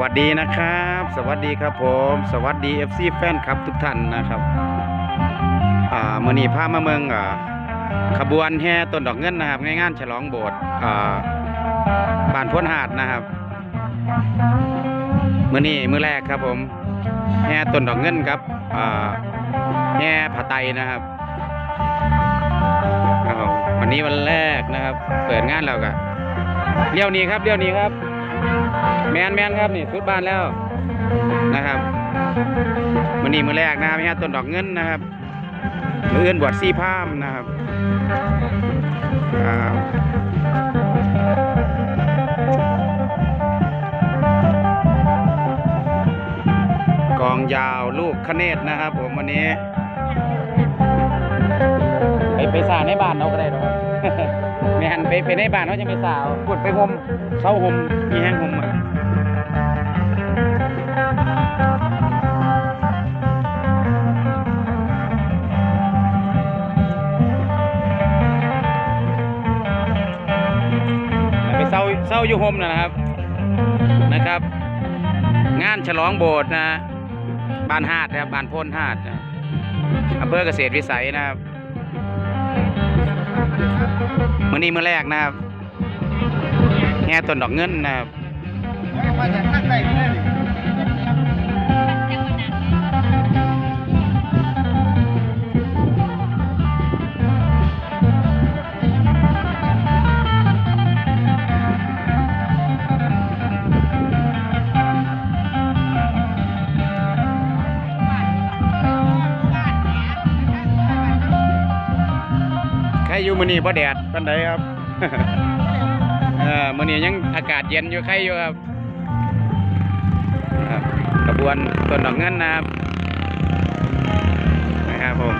วัสดีนะครับ สวัสดีครับผม สวัสดี FC แฟนคลับทุกท่านนะครับอ่ามื้อนี้พามาเมืองอ่าขบวนแห่ต้นดอกเงินนะครับ งานฉลองโบสถ์อ่าบ้านพ้นหาดนะครับมื้อนี้มื้อแรกครับผมแห่ต้นดอกเงินครับอ่าแห่ผาไตนะครับครับผมวันนี้วันแรกนะครับ เปิดงานแล้วก็เลี้ยวนี้ครับเลี้ยวนี้ครับ แมนแมนครับนี่สุดบ้านแล้วนะครับมันนี้มือแรกนะครับนี่ฮะต้นดอกเงินนะครับมืออื่นบวชซีพรามนะครับกองยาวลูกคเนตนะครับผมวันนี้ ไปไปสาในบ้านเราก็ได้หรอกแมนไปไปในบ้านเขาจะไปสาวกดไปห่มเสาห่มมีแห้งห่มอะ เศร้าอยู่ห่มนะครับนะครับ งานฉลองโบสถ์นะบ้านหาดนะครับบ้านพ้นหาดนะอำเภอเกษตรวิสัยนะครับมื่อนี้มื่อแรกนะครับแง่ต้นดอกเงินนะครับ อยู่มื่อนี้บ่แดดปันใดครับเออมื่อนี้ยังอากาศเย็นอยู่ใครอยู่ครับครับกระบวนต้นดอกเงินนะครับนะครับผม